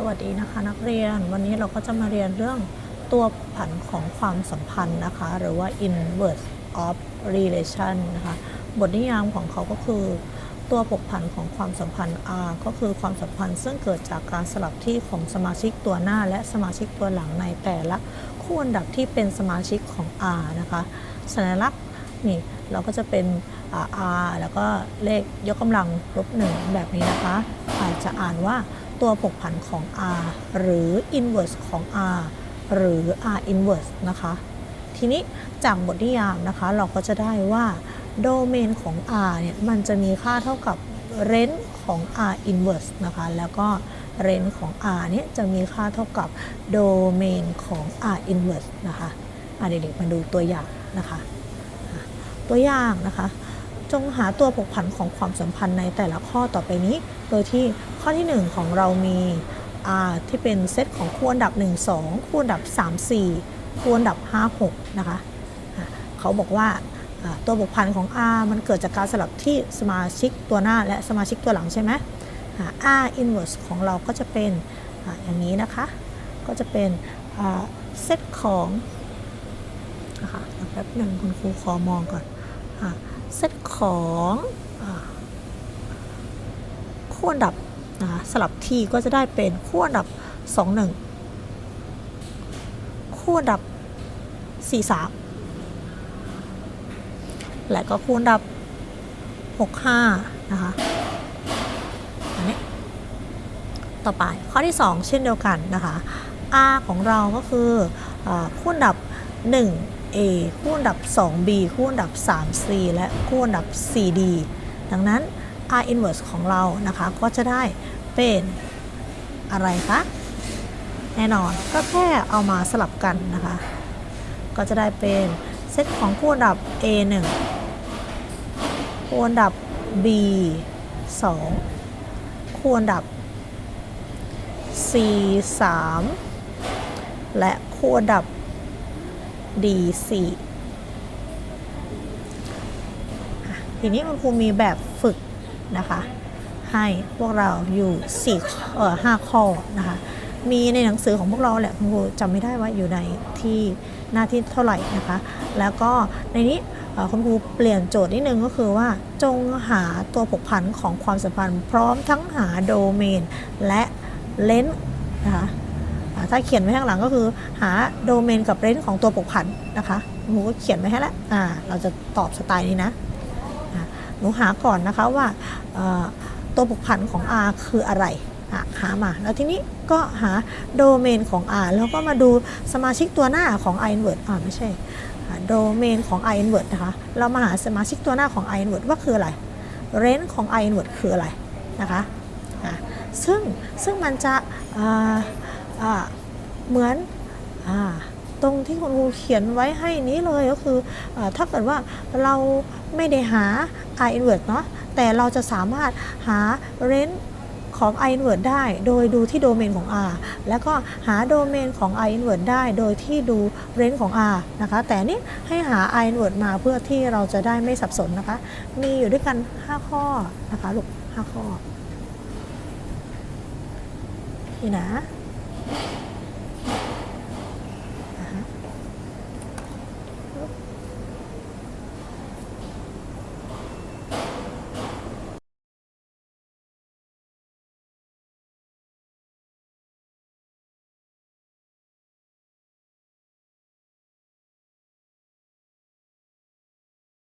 สวัสดีนะคะนักเรียนวันนี้เราก็จะมาเรียนเรื่องตัวผันของความสัมพันธ์นะคะ หรือว่า inverse of relation นะคะบทนิยามของเขาก็คือ ตัวผกผันของความสัมพันธ์ R ก็คือความสัมพันธ์ซึ่งเกิดจากการสลับที่ของสมาชิกตัวหน้า และสมาชิกตัวหลังในแต่ละคู่อันดับที่เป็นสมาชิกของ R นะคะสัญลักษณ์นี่เราก็จะเป็น R แล้วก็เลขยกกำลังลบหนึ่งแบบนี้นะคะอาจจะอ่านว่า ตัวผกผันของ R หรือ inverse ของ R หรือ R inverse นะคะ ทีนี้จากบทนิยามนะคะเราก็จะได้ว่าโดเมนของ R เนี่ยมันจะมีค่าเท่ากับ range ของ R inverse นะคะ แล้วก็ range ของ R เนี่ยจะมีค่าเท่ากับโดเมนของ R inverse นะคะอะเด็กๆมาดูตัวอย่างนะคะ ตัวอย่างนะคะ จงหาตัวผกผันของความสัมพันธ์ในแต่ละข้อต่อไปนี้ โดยที่ข้อที่ 1 ของเรามี R ที่เป็นเซตของคู่อันดับ 1 2 คู่อันดับ 3 4 คู่อันดับ 5 6 นะคะะเขาบอกว่าตัวผกผันของ R มันเกิดจากการสลับที่สมาชิกตัวหน้าและสมาชิกตัวหลังใช่ไหม R inverse ของเราก็จะเป็นออย่างนี้นะคะ ก็จะเป็นเซตของนะคะแป๊บหนึ่งคุณครูขอมองก่อนอะ เซตของอาคู่อันดับนะคะสลับที่ก็จะได้เป็นคู่อันดับ 2 1 คู่อันดับ 4 3 และก็คู่อันดับ 6 5 นะคะอันนี้ต่อไปข้อที่ 2 เช่นเดียวกันนะคะ R ของเราก็คืออคู่อันดับ 1 A คู่อันดับ 2B คู่อันดับ 3C และคู่อันดับ 4D ดังนั้น R inverse ของเรานะคะก็จะได้เป็นอะไรคะแน่นอนก็แค่เอามาสลับกันนะคะ ก็จะได้เป็นเซตของคู่อันดับ A 1 คู่อันดับ B 2 คู่อันดับ C 3 และคู่อันดับ D4 อ่ทีนี้คุณครูมีแบบฝึกนะคะ ให้พวกเราอยู่4เอ่อ5ข้อนะคะ มีในหนังสือของพวกเราแหละคุณครูจำไม่ได้ว่าอยู่ในที่หน้าที่เท่าไหร่นะคะ แล้วก็ในนี้คุณครูเปลี่ยนโจทย์นิดนึงก็คือว่าจงหาตัวผกผันของความสัมพันธ์ พร้อมทั้งหาโดเมน และเลนส์นะคะ ถ้าเขียนไว้ข้างหลังก็คือหาโดเมนกับเรนจ์ของตัวปกผันนะคะหนูก็เขียนไว้ให้แล้วอ่าเราจะตอบสไตล์นี้นะหนูหาก่อนนะคะว่าตัวปกผันของ R คืออะไรหามาแล้วทีนี้ก็หาโดเมนของ R แล้วก็มาดูสมาชิกตัวหน้าของ I inverse อ่าไม่ใช่โดเมนของ I inverse นะคะเรามาหาสมาชิกตัวหน้าของ I inverse ว่าคืออะไรเรนจ์ของ I inverse คืออะไรนะคะอะซึ่งซึ่งมันจะ เหมือนอาตรงที่คุณครูเขียนไว้ให้นี้เลยก็คืออถ้าเกิดว่าเราไม่ได้หา i inverse เนาะแต่เราจะสามารถหา range ของ i inverse ได้ โดยดูที่โดเมนของ r แล้วก็หาโดเมนของ i inverse ได้ โดยที่ดู range ของ r นะคะ แต่นี่ให้หา i inverse มาเพื่อที่เราจะได้ไม่สับสนนะคะ มีอยู่ด้วยกัน 5 ข้อนะคะลูก5ข้อนี่นะ Thank you.